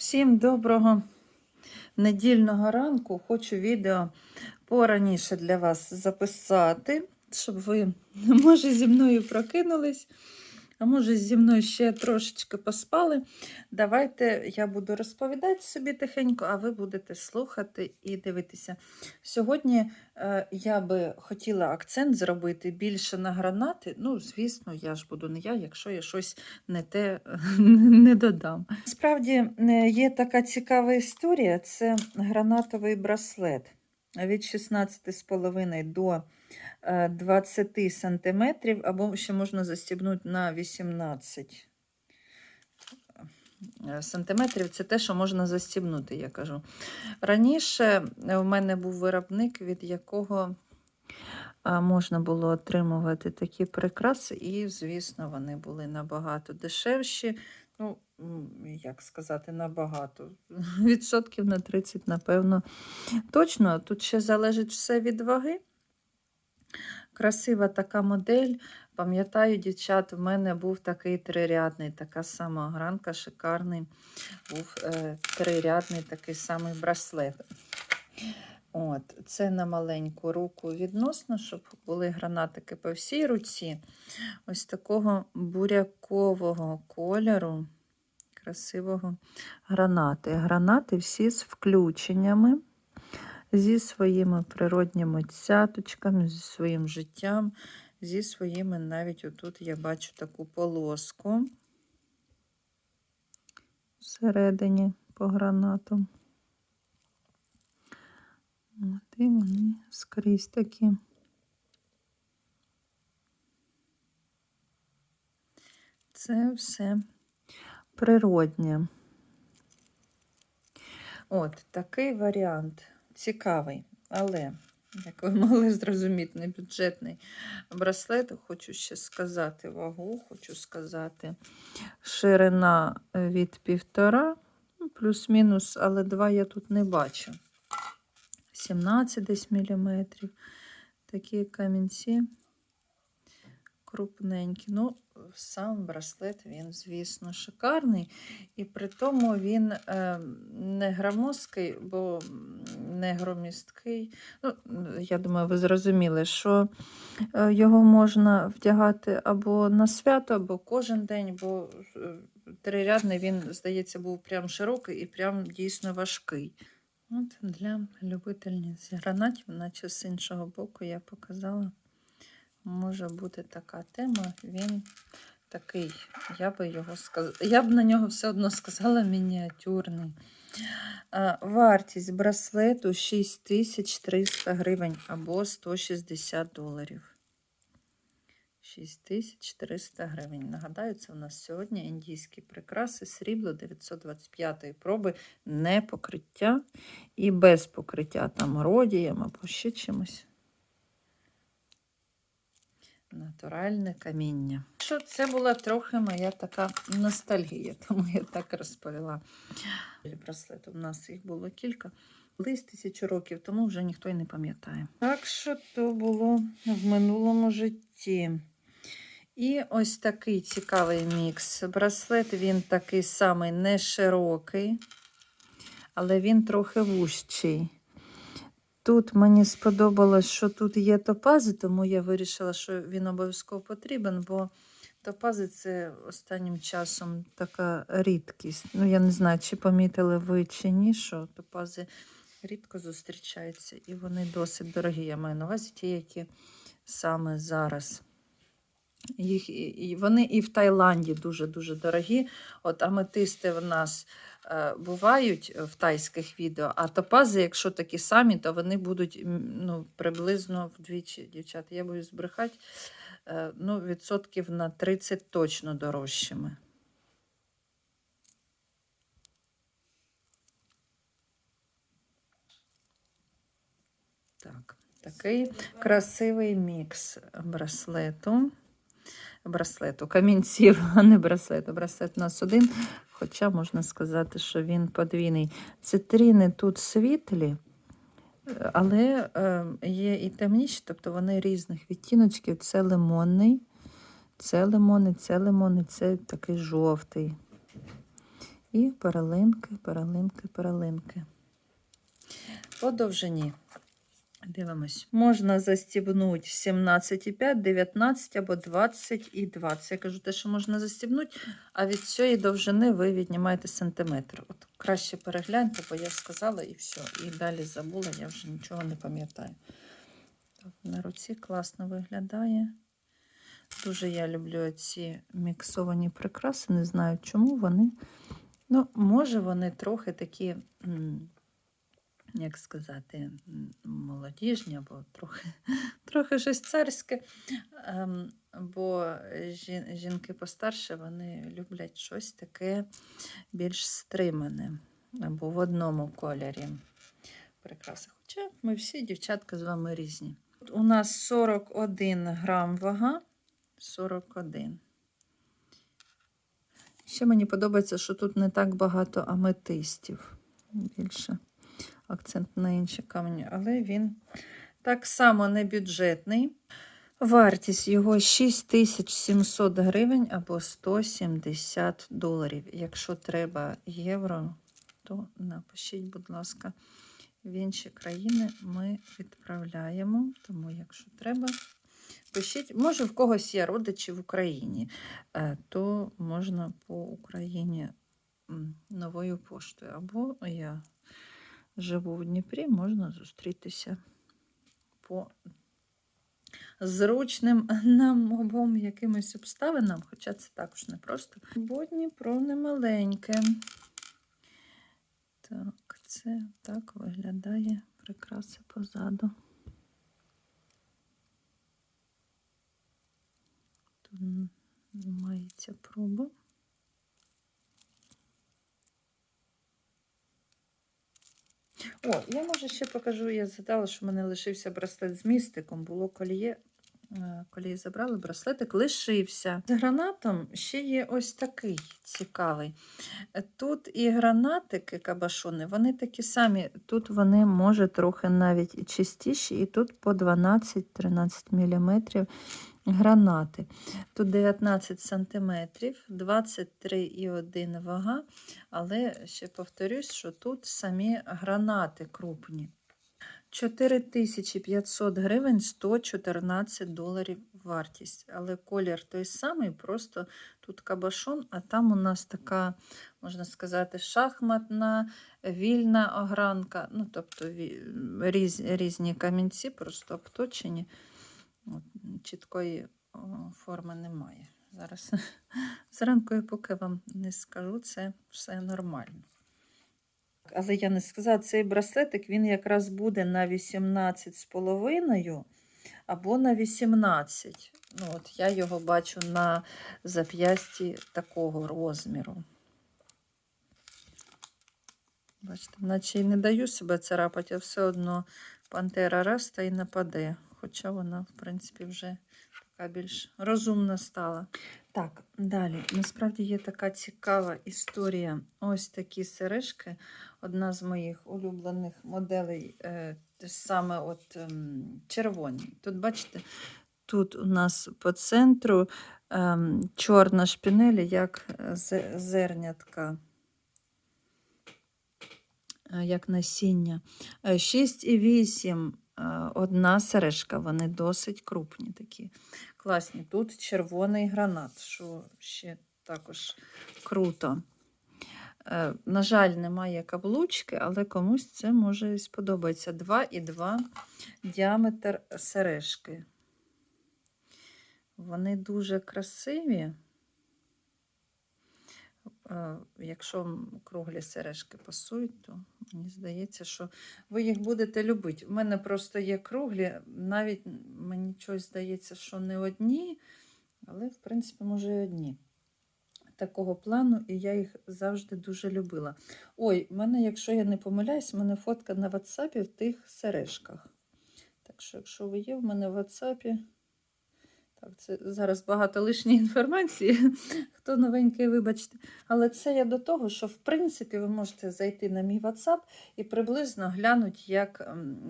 Всім доброго недільного ранку. Хочу відео пораніше для вас записати, щоб ви, може, зі мною прокинулись, а може, зі мною ще трошечки поспали. Давайте я буду розповідати собі тихенько, а ви будете слухати і дивитися. Сьогодні е, я би хотіла акцент зробити більше на гранати. Ну, звісно, я ж буду не я, якщо я щось не те не додам. Справді е, є така цікава історія: це гранатовий браслет від 16,5 до е, 20 сантиметрів, або ще можна застібнути на 18 е, сантиметрів. Це те, що можна застібнути, я кажу. Раніше в мене був виробник, від якого можна було отримувати такі прикраси, і, звісно, вони були набагато дешевші. Ну, як сказати, набагато. Відсотків на 30, напевно. Точно, тут ще залежить все від ваги. Красива така модель. Пам'ятаю, дівчат, в мене був такий трирядний, така сама гранка, шикарний був е, трирядний такий самий браслет. От, Це на маленьку руку відносно, щоб були гранатики по всій руці. Ось такого бурякового кольору, красивого гранати. Гранати всі з включеннями, зі своїми природніми цяточками, зі своїм життям, зі своїми навіть отут я бачу таку полоску всередині по гранату. От і вони скрізь такі. Це все природнє. От такий варіант цікавий, але, як ви могли зрозуміти, не бюджетний браслет. Хочу ще сказати вагу, хочу сказати ширина від півтора, ну, плюс-мінус, але два я тут не бачу. 17 десь міліметрів. Такі камінці крупненькі. Ну, сам браслет, він, звісно, шикарний. І при тому він е, не громоздкий, бо не громісткий. Ну, я думаю, ви зрозуміли, що е, його можна вдягати або на свято, або кожен день, бо е, трирядний він, здається, був прям широкий і прям дійсно важкий. От Для любительниць гранатів, наче з іншого боку, я показала, може бути така тема. Він такий, я би його сказала, я б на нього все одно сказала мініатюрний. Вартість браслету 6300 гривень або 160 доларів. 6300 гривень. Нагадаю, це у нас сьогодні індійські прикраси, срібло 925 проби, не покриття і без покриття там родієм або ще чимось. Натуральне каміння. Що це була трохи моя така ностальгія, тому я так розповіла. Браслет у нас їх було кілька. Лист тисячу років, тому вже ніхто й не пам'ятає. Так що то було в минулому житті. І ось такий цікавий мікс. Браслет він такий самий не широкий, але він трохи вущий. Тут мені сподобалось, що тут є топази, тому я вирішила, що він обов'язково потрібен, бо топази це останнім часом така рідкість. Ну, я не знаю, чи помітили ви чи ні, що топази рідко зустрічаються, і вони досить дорогі. Я маю на увазі ті, які саме зараз. Їх, і Вони і в Таїланді дуже-дуже дорогі. От аметисти в нас е, бувають в тайських відео, а топази, якщо такі самі, то вони будуть ну, приблизно вдвічі, дівчата, я боюсь збрехати, е, ну, відсотків на 30 точно дорожчими. Так, такий красивий мікс браслету браслету, камінців, а не браслету. Браслет у нас один, хоча можна сказати, що він подвійний. Цитрини тут світлі, але е, є і темніші, тобто вони різних відтіночків. Це лимонний, це лимонний, це лимонний, це такий жовтий. І перелинки, перелинки, перелинки. По довжині. Дивимось. Можна застібнути 17,5, 19 або 20 і 20. Я кажу, те, що можна застібнути, а від цієї довжини ви віднімаєте сантиметр. От краще перегляньте, бо я сказала і все. І далі забула, я вже нічого не пам'ятаю. На руці класно виглядає. Дуже я люблю ці міксовані прикраси. Не знаю, чому вони. Ну, може, вони трохи такі. Як сказати, молодіжні або трохи, трохи щось царське. Ем, бо жінки постарше вони люблять щось таке більш стримане або в одному кольорі прикраси. Хоча ми всі дівчатка з вами різні. У нас 41 грам вага. 41. Ще мені подобається, що тут не так багато аметистів. Більше акцент на інші камені, але він так само не бюджетний. Вартість його 6700 гривень або 170 доларів. Якщо треба євро, то напишіть, будь ласка, в інші країни ми відправляємо. Тому, якщо треба, пишіть. Може, в когось є родичі в Україні, е, то можна по Україні новою поштою. Або я живу в Дніпрі, можна зустрітися по зручним нам обом якимось обставинам, хоча це також не просто. Бо Дніпро не маленьке. Так, це так виглядає прикраса позаду. Тут мається проба. О, я може ще покажу, я згадала, що в мене лишився браслет з містиком, було коліє. е, Коліє забрали, браслетик лишився. З гранатом ще є ось такий цікавий. Тут і гранатики кабашони, вони такі самі. Тут вони, може, трохи навіть чистіші, і тут по 12-13 мм гранати. Тут 19 см, 23,1 вага. Але ще повторюсь, що тут самі гранати крупні. 4500 гривень 114 доларів вартість. Але колір той самий, просто тут кабашон, а там у нас така, можна сказати, шахматна, вільна огранка. Ну, тобто різ, різні камінці, просто обточені. Чіткої форми немає. Зараз зранку, я поки вам не скажу, це все нормально. Але я не сказала, цей браслетик він якраз буде на 18 з половиною або на 18. Ну, от я його бачу на зап'ясті такого розміру. Бачите, наче й не даю себе царапати, а все одно пантера раз та й нападе. Хоча вона, в принципі, вже така більш розумна стала. Так, далі. Насправді є така цікава історія. Ось такі сережки. Одна з моїх улюблених моделей, е, саме от ем, червоні. Тут, бачите, тут у нас по центру ем, чорна шпінеля, як зернятка. е, Як насіння. Е, 6,8 е, одна сережка, вони досить крупні такі. Класні. Тут червоний гранат, що ще також круто. Е, На жаль, немає каблучки, але комусь це може сподобається. 2,2 діаметр сережки. Вони дуже красиві. Якщо круглі сережки пасують, то мені здається, що ви їх будете любити. У мене просто є круглі, навіть мені щось здається, що не одні, але, в принципі, може, і одні. Такого плану, і я їх завжди дуже любила. Ой, в мене, якщо я не помиляюсь, в мене фотка на WhatsApp в тих сережках. Так що, якщо ви є в мене в WhatsApp, так, це зараз багато лишньої інформації. Хто новенький, вибачте. Але це я до того, що в принципі ви можете зайти на мій WhatsApp і приблизно глянути, як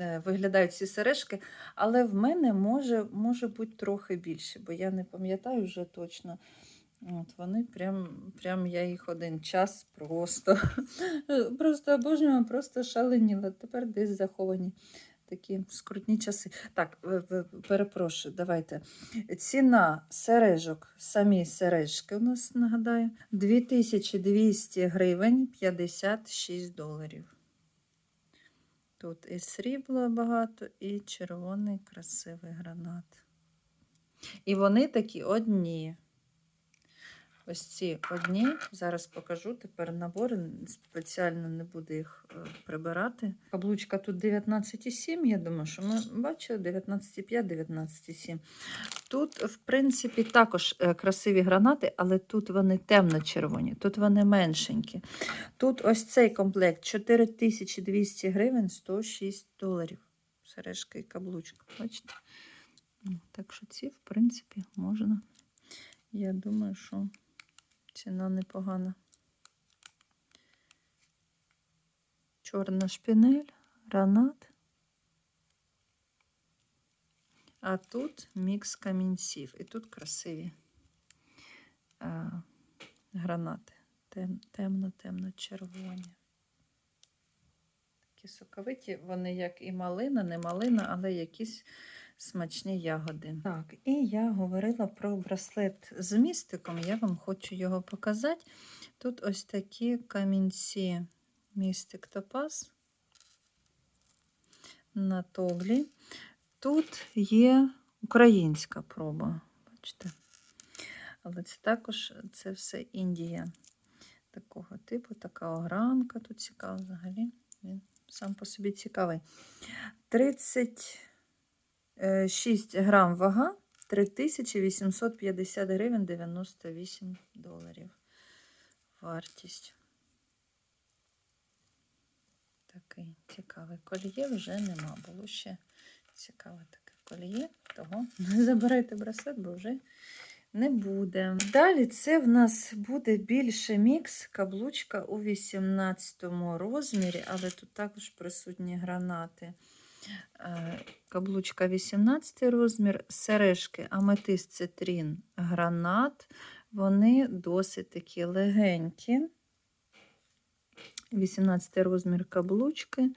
е, виглядають ці сережки. Але в мене може, може бути трохи більше, бо я не пам'ятаю вже точно. От вони прям, прям я їх один час просто, просто обожнювала, просто шаленіла. Тепер десь заховані такі скрутні часи. Так, перепрошую, давайте. Ціна сережок, самі сережки у нас нагадаю, 2200 гривень 56 доларів. Тут і срібла багато, і червоний красивий гранат. І вони такі одні. Ось ці одні. Зараз покажу тепер набори. Спеціально не буду їх е, прибирати. Каблучка тут 19,7. Я думаю, що ми бачили 19,5, 19,7. Тут, в принципі, також е, красиві гранати, але тут вони темно-червоні, тут вони меншенькі. Тут ось цей комплект 4200 гривень 106 доларів. Сережка і каблучка. Бачите? Так що ці, в принципі, можна. Я думаю, що ціна непогана. Чорна шпінель, гранат. А тут мікс камінців. І тут красиві а, гранати. Тем, темно-темно-червоні. Такі соковиті, вони як і малина, не малина, але якісь смачні ягоди. Так, і я говорила про браслет з містиком. Я вам хочу його показати. Тут ось такі камінці містик топаз на тоглі. Тут є українська проба. Бачите? Але це також це все Індія такого типу, така огранка. Тут цікава взагалі. Він сам по собі цікавий. 36 грам вага, 3850 гривень 98 доларів. Вартість. Такий цікавий кольє вже нема. Було ще цікаве таке кольє, того забирайте браслет, бо вже не буде. Далі це в нас буде більше мікс, каблучка у 18 розмірі, але тут також присутні гранати. Е, Каблучка 18 розмір, сережки, аметист, цитрін, гранат. Вони досить такі легенькі. 18 розмір каблучки,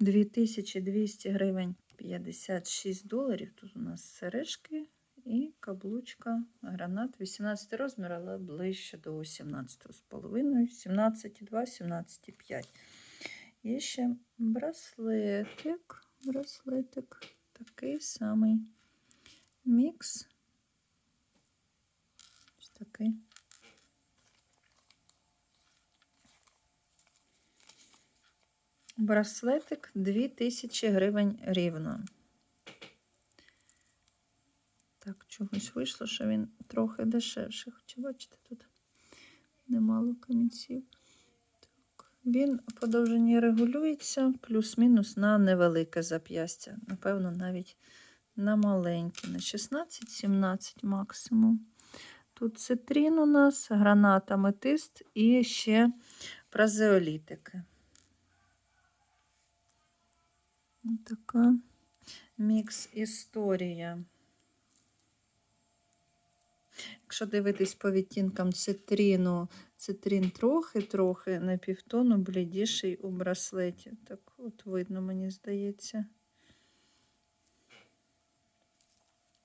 2200 гривень 56 доларів. Тут у нас сережки і каблучка, гранат, 18 розмір, але ближче до 17,5, 17,2, 17,5. Є ще браслетик, браслетик, такий самий мікс. Ось такий. Браслетик 2000 гривень рівно. Так, чогось вийшло, що він трохи дешевший. Хоча, бачите, тут немало камінців. Він по довжині регулюється, плюс-мінус на невелике зап'ястя. Напевно, навіть на маленьке, на 16-17 максимум. Тут цитрин у нас, гранат, аметист і ще празеолітики. Така мікс історія. Якщо дивитись по відтінкам цитрину, цитрин трохи-трохи на півтону блідіший у браслеті. Так от видно, мені здається.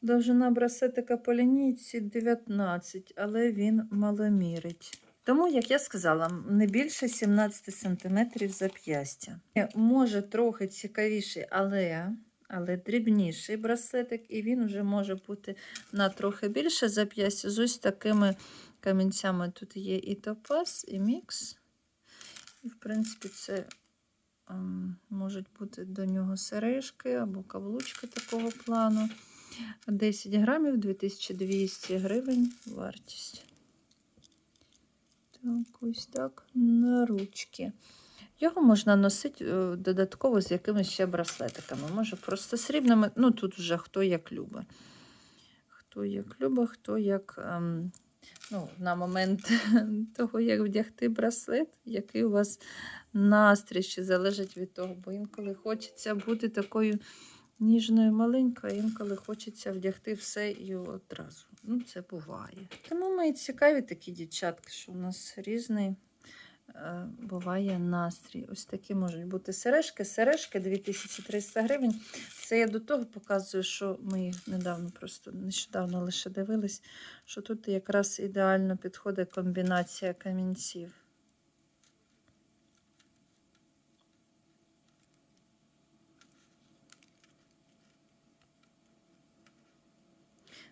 Довжина браслетика по лінійці 19, але він маломірить. Тому, як я сказала, не більше 17 см зап'ястя. Може трохи цікавіший, але але дрібніший браслетик, і він вже може бути на трохи більше зап'ястя з ось такими камінцями. Тут є і топаз, і мікс. І, в принципі, це ем, можуть бути до нього сережки або каблучки такого плану. 10 грамів, 2200 гривень вартість. Так, ось так, на ручки. Його можна носити е, додатково з якимись ще браслетиками. Може, просто срібними. Ну, тут вже хто як любить. Хто як любить, хто як ем, ну, на момент того, як вдягти браслет, який у вас настрій ще залежить від того, бо інколи хочеться бути такою ніжною маленькою, інколи хочеться вдягти все і одразу. Ну, це буває. Тому ми цікаві такі дівчатки, що у нас різний буває настрій. Ось такі можуть бути сережки. Сережки 2300 гривень. Це я до того показую, що ми їх недавно, просто нещодавно лише дивились, що тут якраз ідеально підходить комбінація камінців.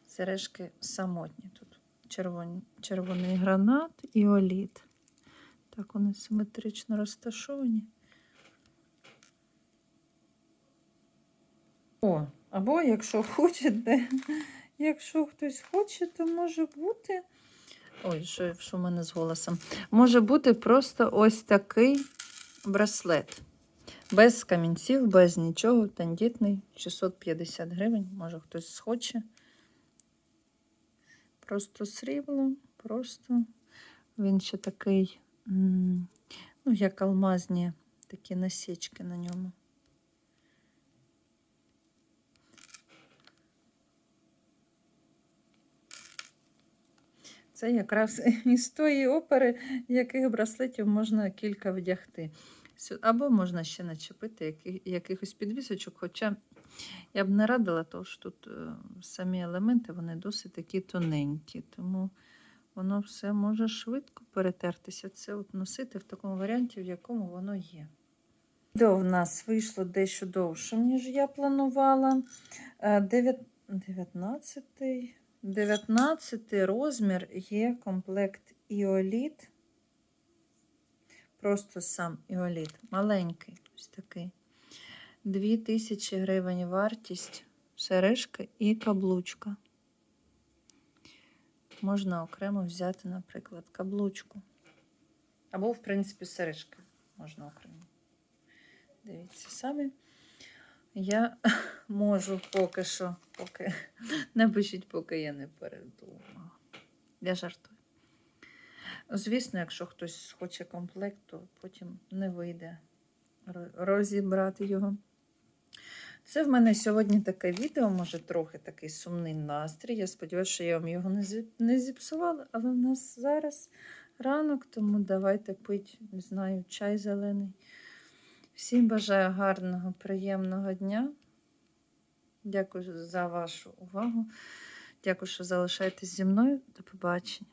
Сережки самотні тут. Червоні, червоний гранат і оліт. Так, вони симетрично розташовані. О, або якщо хочете, якщо хтось хоче, то може бути. Ой, що, що в мене з голосом? Може бути просто ось такий браслет. Без камінців, без нічого, тендітний, 650 гривень, може хтось схоче. Просто срібло, просто він ще такий, ну, як алмазні такі насічки на ньому. Це якраз із тої опери, яких браслетів можна кілька вдягти. Або можна ще начепити якихось підвісочок, хоча я б не радила, тому що тут е, самі елементи вони досить такі тоненькі, тому воно все може швидко перетертися. Це от носити в такому варіанті, в якому воно є. Відео в нас вийшло дещо довше, ніж я планувала. Е, 19 19 розмір є комплект іоліт. Просто сам іоліт. Маленький, ось такий. 2000 гривень вартість, сережка і каблучка. Можна окремо взяти, наприклад, каблучку. Або, в принципі, сережки можна окремо. Дивіться самі. Я можу поки що, поки не пишіть, поки я не передумала. Я жартую. Звісно, якщо хтось хоче комплект, то потім не вийде розібрати його. Це в мене сьогодні таке відео, може трохи такий сумний настрій. Я сподіваюся, що я вам його не зі- не зіпсувала, але в нас зараз ранок, тому давайте пить, не знаю, чай зелений. Всім бажаю гарного, приємного дня. Дякую за вашу увагу. Дякую, що залишаєтесь зі мною. До побачення.